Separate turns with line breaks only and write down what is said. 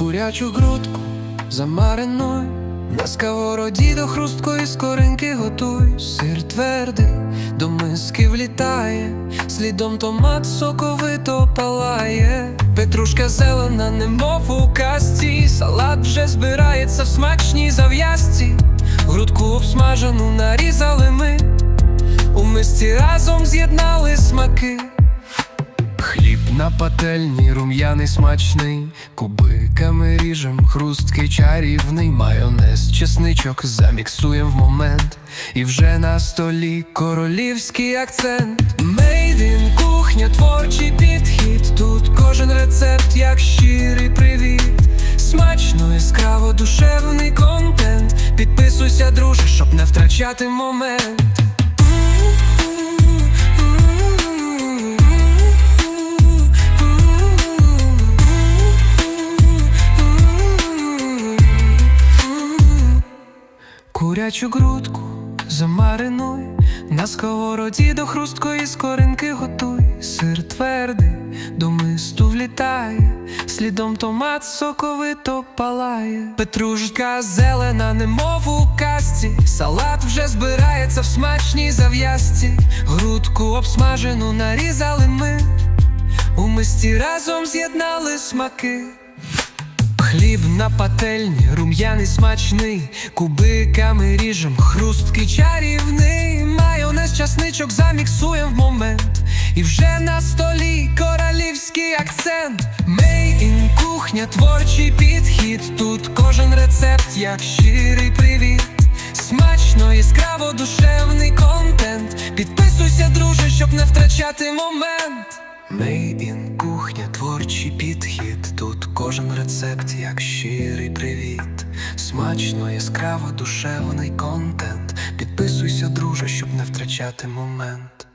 Курячу грудку замаринуй, на сковороді до хрусткої скоринки готуй, сир твердий, до миски влітає, слідом томат соковито палає, петрушка зелена, немов у казці, салат вже збирається в смачній зав'язці, грудку обсмажену нарізали ми, у мисці разом з'єднали смаки. На пательні, рум'яний смачний, кубиками ріжем, хрусткий чарівний, майонез, чесничок заміксуєм в момент, і вже на столі королівський акцент. In кухня, творчий підхід. Тут кожен рецепт, як щирий привіт. Смачно, яскраво, душевний контент. Підписуйся, друже, щоб не втрачати момент. Курячу грудку замаринуй, на сковороді до хрусткої скоринки готуй, сир твердий, до мисту влітає, слідом томат соковито палає, петрушка зелена, немов у казці, салат вже збирається в смачній зав'язці, грудку обсмажену нарізали ми, у мисті разом з'єднали смаки. Хліб на пательні, рум'яний смачний, кубиками ріжем, хрусткий чарівний, майонез, часничок заміксуєм в момент. І вже на столі королівський акцент. In кухня, творчий підхід. Тут кожен рецепт, як щирий привіт. Смачно, яскраво, душевний контент. Підписуйся, друже, щоб не втрачати момент. Made творчий підхід. Тут кожен рецепт, як щирий привіт. Смачно, яскраво, душевний контент. Підписуйся, друже, щоб не втрачати момент.